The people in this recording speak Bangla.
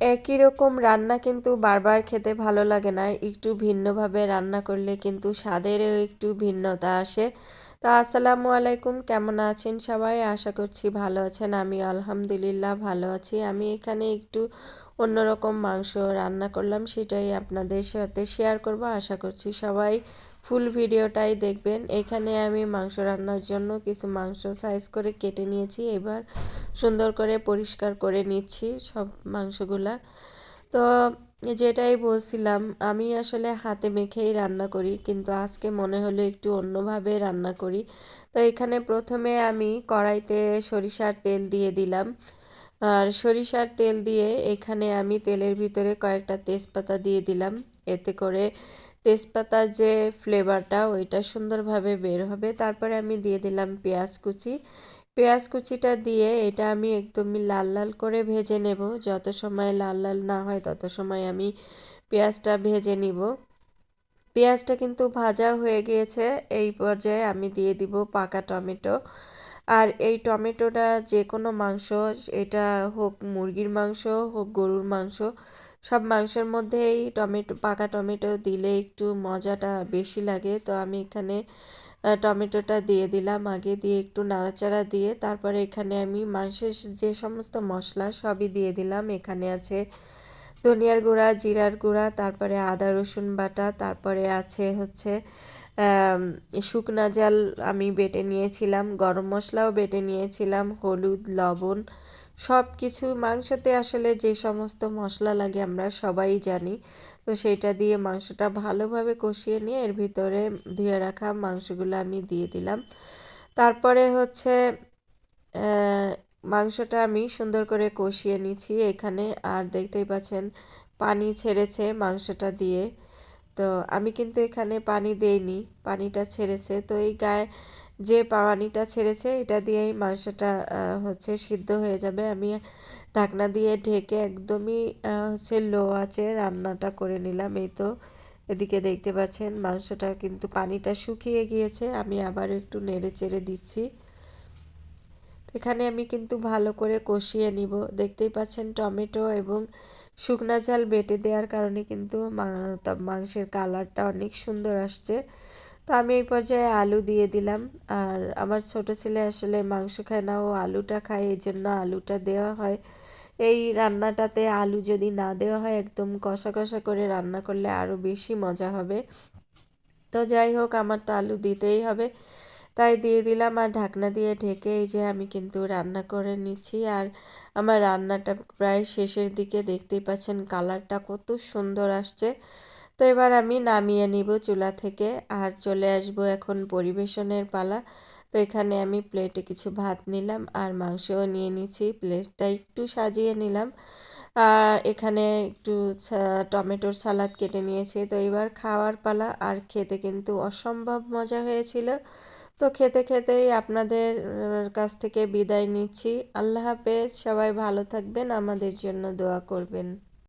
একই রকম রান্না কিন্তু বারবার খেতে ভালো লাগে না। একটু ভিন্নভাবে রান্না করলে কিন্তু স্বাদেরও একটু ভিন্নতা আসে। তো আসসালামু আলাইকুম, কেমন আছেন সবাই? আশা করছি ভালো আছেন। আমি আলহামদুলিল্লাহ ভালো আছি। আমি এখানে একটু অন্যরকম মাংস রান্না করলাম, সেটাই আপনাদের সাথে শেয়ার করব। আশা করছি সবাই ফুল ভিডিওটাই দেখবেন। এখানে আমি মাংস রান্নার জন্য কিছু মাংস সাইজ করে কেটে নিয়েছি। এবার সুন্দর করে পরিষ্কার করে নিচ্ছি সব মাংসগুলা। তো যেটাই বলছিলাম, আমি আসলে হাতে মেখেই রান্না করি, কিন্তু আজকে মনে হলো একটু অন্যভাবে রান্না করি। তো এখানে প্রথমে আমি কড়াইতে সরিষার তেল দিয়ে দিলাম। আর সরিষার তেল দিয়ে এখানে আমি তেলের ভিতরে কয়েকটা তেজপাতা দিয়ে দিলাম। এতে করে তেজপাতার যে ফ্লেভারটা ওইটা সুন্দরভাবে বের হবে। তারপরে আমি দিয়ে দিলাম পেঁয়াজ কুচি। পেঁয়াজ কুচিটা দিয়ে এটা আমি একদমই লাল লাল করে ভেজে নেব। যত সময় লাল লাল না হয়, তত সময় আমি পেঁয়াজটা ভেজে নিব। পেঁয়াজটা কিন্তু ভাজা হয়ে গিয়েছে। এই পর্যায়ে আমি দিয়ে দিব পাকা টমেটো। আর এই টমেটোটা যে কোনো মাংস, এটা হোক মুরগির মাংস, হোক গরুর মাংস, সব মাংসের মধ্যেই টমেটো, পাকা টমেটো দিলে একটু মজাটা বেশি লাগে। তো আমি এখানে টমেটোটা দিয়ে দিলাম। আগে দিয়ে একটু নাড়াচাড়া দিয়ে তারপরে এখানে আমি মাংসের যে সমস্ত মশলা সবই দিয়ে দিলাম। এখানে আছে ধনিয়ার গুঁড়া, জিরার গুঁড়া, তারপরে আদা, রসুন বাটা, তারপরে আছে হচ্ছে শুকনা জাল আমি বেটে নিয়েছিলাম, গরম মশলাও বেটে নিয়েছিলাম, হলুদ, লবণ সব কিছু মাংসতে আসলে যে সমস্ত মশলা লাগে আমরা সবাই জানি। তো সেটা দিয়ে মাংসটা ভালোভাবে কষিয়ে নিয়ে এর ভিতরে ধুয়ে রাখা মাংসগুলো আমি দিয়ে দিলাম। তারপরে হচ্ছে মাংসটা আমি সুন্দর করে কষিয়ে নিচ্ছি এখানে। আর দেখতেই পাচ্ছেন পানি ছেড়েছে মাংসটা দিয়ে। তো আমি কিন্তু এখানে পানি দেইনি, পানিটা ছেড়েছে। তো এই গায়ে যে পানিটা ছেড়েছে, এটা দিয়েই মাংসটা হচ্ছে সিদ্ধ হয়ে যাবে। আমি ঢাকনা দিয়ে ঢেকে একদমই হচ্ছে লো আছে রান্নাটা করে নিলাম। এই তো এদিকে দেখতে পাচ্ছেন মাংসটা কিন্তু পানিটা শুকিয়ে গিয়েছে। আমি আবার একটু নেড়ে চেড়ে দিচ্ছি। এখানে আমি কিন্তু ভালো করে কষিয়ে নিব। দেখতেই পাচ্ছেন টমেটো এবং শুকনা ঝাল বেটে দেওয়ার কারণে কিন্তু মাংসের কালারটা অনেক সুন্দর আসছে। তো আমি এই পর্যায়ে আলু দিয়ে দিলাম। আর আমার ছোট ছেলে আসলে মাংস খায় না, ও আলুটা খায় এই জন্য আলুটা দেওয়া হয়। এই রান্নাটাতে আলু যদি না দেওয়া হয়, একদম কষা কষা করে রান্না করলে আরও বেশি মজা হবে। তো যাই হোক, আমার তো আলু দিতেই হবে। তাই দিয়ে দিলাম আর ঢাকনা দিয়ে ঢেকে এই যে আমি কিন্তু রান্না করে নিচ্ছি। আর আমার রান্নাটা প্রায় শেষের দিকে দেখতেই পাচ্ছেন, কালারটা কত সুন্দর আসছে। তো এবার আমি নামিয়ে নিব চুলা থেকে, আর চলে আসব এখন পরিবেশনের পালা। তো এখানে আমি প্লেটে কিছু ভাত নিলাম আর মাংসও নিয়ে নিচ্ছি প্লেটটা একটু সাজিয়ে নিলাম। আর এখানে একটু টমেটোর সালাদ কেটে নিয়েছি। তো এবার খাওয়ার পালা, আর খেতে কিন্তু অসম্ভব মজা হয়েছিল। তো খেতে খেতেই আপনাদের কাছ থেকে বিদায় নিচ্ছি। আল্লাহ হাফেজ, সবাই ভালো থাকবেন, আমাদের জন্য দোয়া করবেন।